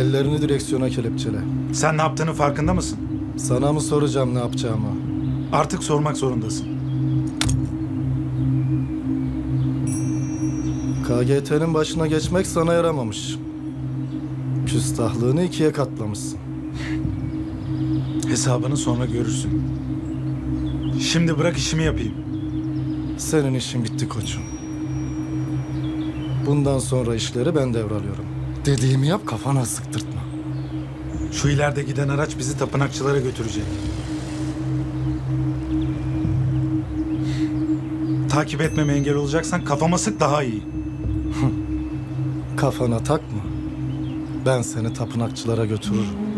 Ellerini direksiyona kelepçele. Sen ne yaptığının farkında mısın? Sana mı soracağım ne yapacağımı? Artık sormak zorundasın. KGT'nin başına geçmek sana yaramamış. Küstahlığını ikiye katlamışsın. Hesabını sonra görürsün. Şimdi bırak işimi yapayım. Senin işin bitti koçum. Bundan sonra işleri ben devralıyorum. Dediğimi yap kafana sıktırtma. Şu ileride giden araç bizi tapınakçılara götürecek. Takip etmeme engel olacaksan kafama sık daha iyi. Kafana takma. Ben seni tapınakçılara götürürüm.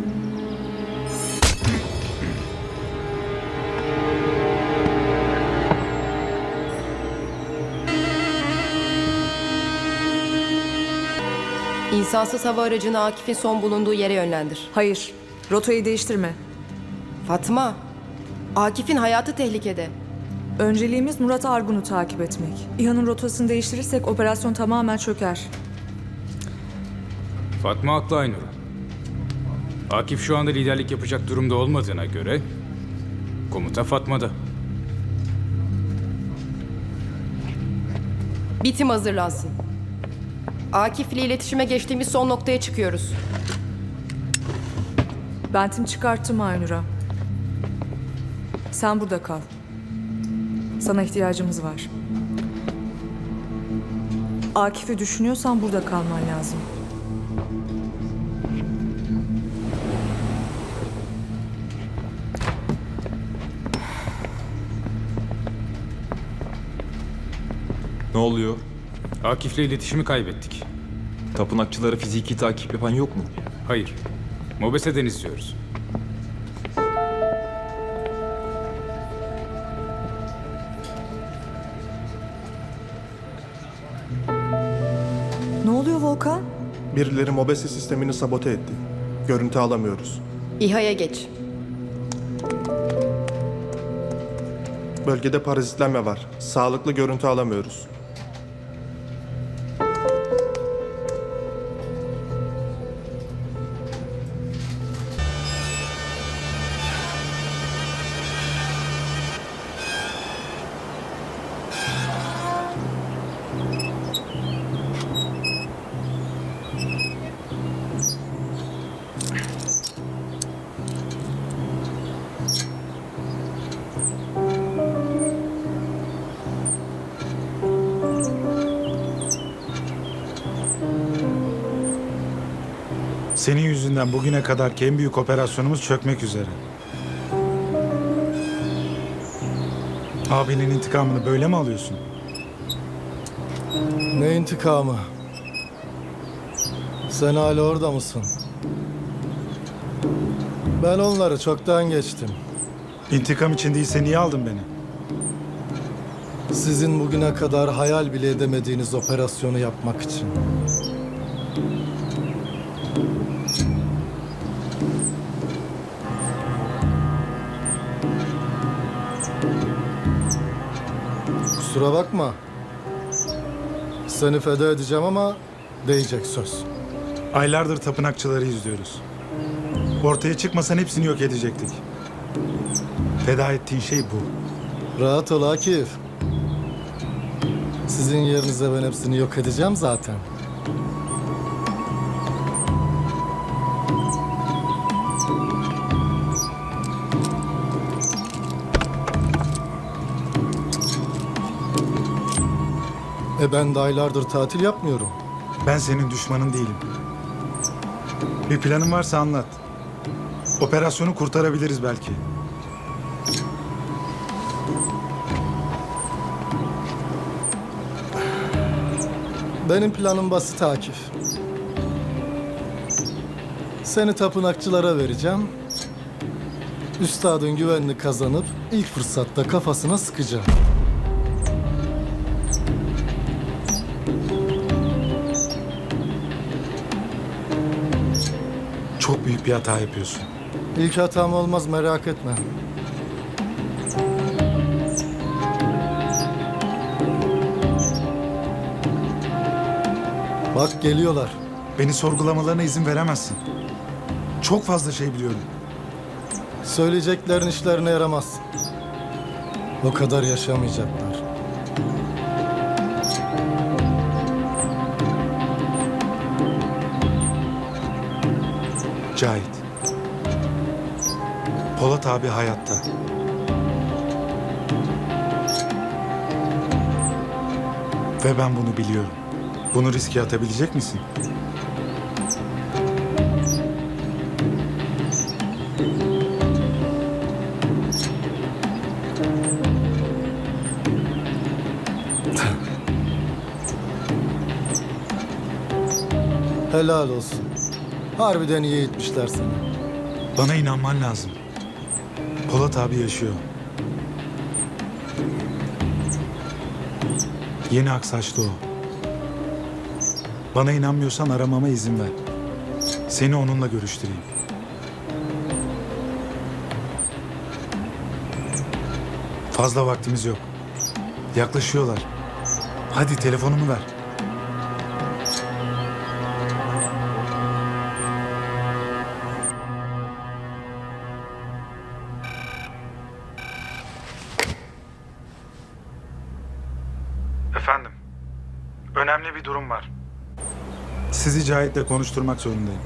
İnsansız hava aracını Akif'in son bulunduğu yere yönlendir. Hayır. Rotayı değiştirme. Fatma, Akif'in hayatı tehlikede. Önceliğimiz Murat Argun'u takip etmek. İHA'nın rotasını değiştirirsek operasyon tamamen çöker. Fatma haklı Aynur. Akif şu anda liderlik yapacak durumda olmadığına göre komuta Fatma'da. Bitim hazırlansın. Akif ile iletişime geçtiğimiz son noktaya çıkıyoruz. Ben tim çıkarttım Aynur'a. Sen burada kal. Sana ihtiyacımız var. Akif'i düşünüyorsan burada kalman lazım. Ne oluyor? Akif'le iletişimi kaybettik. Tapınakçılara fiziki takip yapan yok mu? Hayır. Mobese'den izliyoruz. Ne oluyor Volkan? Birileri Mobese sistemini sabote etti. Görüntü alamıyoruz. İHA'ya geç. Bölgede parazitlenme var. Sağlıklı görüntü alamıyoruz. Senin yüzünden bugüne kadarki en büyük operasyonumuz çökmek üzere. Abinin intikamını böyle mi alıyorsun? Ne intikamı? Sen hala orada mısın? Ben onları çoktan geçtim. İntikam için değilse niye aldın beni? Sizin bugüne kadar hayal bile edemediğiniz operasyonu yapmak için. Kusura bakma. Seni feda edeceğim ama değecek söz. Aylardır tapınakçıları izliyoruz. Ortaya çıkmasan hepsini yok edecektik. Feda ettiğin şey bu. Rahat ol Akif. Sizin yerinize ben hepsini yok edeceğim zaten. E ben de aylardır tatil yapmıyorum. Ben senin düşmanın değilim. Bir planın varsa anlat. Operasyonu kurtarabiliriz belki. Benim planım basit Akif. Seni tapınakçılara vereceğim. Üstadın güvenini kazanıp ilk fırsatta kafasına sıkacağım. Çok büyük bir hata yapıyorsun. İlk hatam olmaz merak etme. Bak geliyorlar. Beni sorgulamalarına izin veremezsin. Çok fazla şey biliyorum. Söyleyeceklerin işlerine yaramaz. O kadar yaşamayacaklar. Cahit. Polat abi hayatta. Ve ben bunu biliyorum. Bunu riske atabilecek misin? Helal olsun. Harbiden iyi eğitmişler seni. Bana inanman lazım. Polat abi yaşıyor. Yeni aksaçlı o. Bana inanmıyorsan aramama izin ver. Seni onunla görüştüreyim. Fazla vaktimiz yok. Yaklaşıyorlar. Hadi telefonumu ver. Önemli bir durum var. Sizi Cahit'le konuşturmak zorundayım.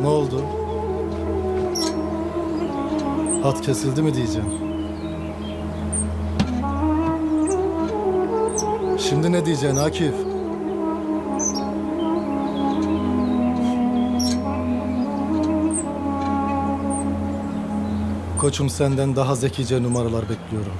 Ne oldu? Hat kesildi mi diyeceğim. Şimdi ne diyeceksin Akif? Koçum senden daha zekice numaralar bekliyorum.